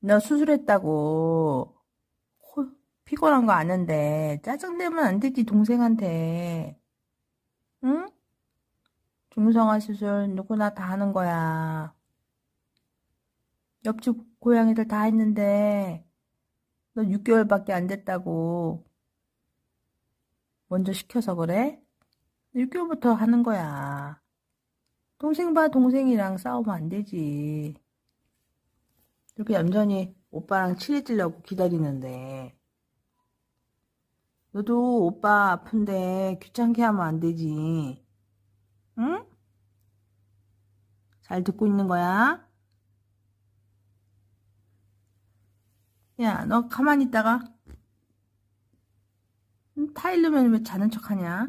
너 수술했다고. 호- 피곤한 거 아는데 짜증내면 안 되지 동생한테. 응? 중성화 수술 누구나 다 하는 거야. 옆집 고양이들 다 했는데 너 6개월밖에 안 됐다고. 먼저 시켜서 그래? 6개월부터 하는 거야. 동생 봐 동생이랑 싸우면 안 되지. 이렇게 얌전히 오빠랑 친해지려고 기다리는데. 너도 오빠 아픈데 귀찮게 하면 안 되지. 응? 잘 듣고 있는 거야? 야, 너 가만히 있다가 음, 타일르면 왜 자는 척 하냐?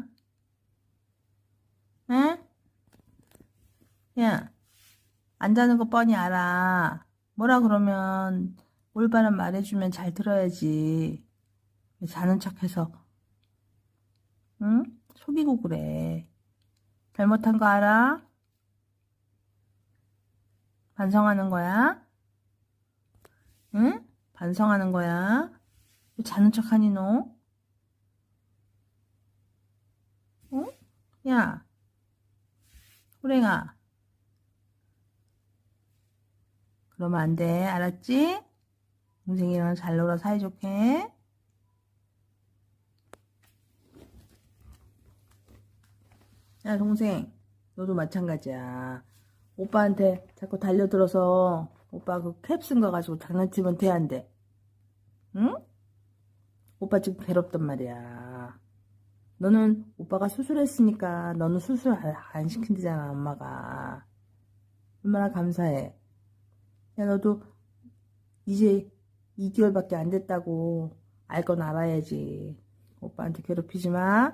에? 야, 안 자는 거 뻔히 알아. 뭐라 그러면 올바른 말해주면 잘 들어야지. 왜 자는 척해서 응? 속이고 그래. 잘못한 거 알아? 반성하는 거야? 응? 반성하는 거야? 왜 자는 척 하니 너? 응? 야, 호랭아. 그러면 안 돼. 알았지? 동생이랑 잘 놀아 사이좋게. 야, 동생. 너도 마찬가지야. 오빠한테 자꾸 달려들어서 오빠 그 캡쓴 거 가지고 장난치면 돼, 안 돼? 응? 오빠 지금 괴롭단 말이야. 너는 오빠가 수술했으니까 너는 수술 안- 안 시킨대잖아, 엄마가. 얼마나 감사해. 야, 너도 이제 2개월밖에 안 됐다고 알 건 알아야지. 오빠한테 괴롭히지 마.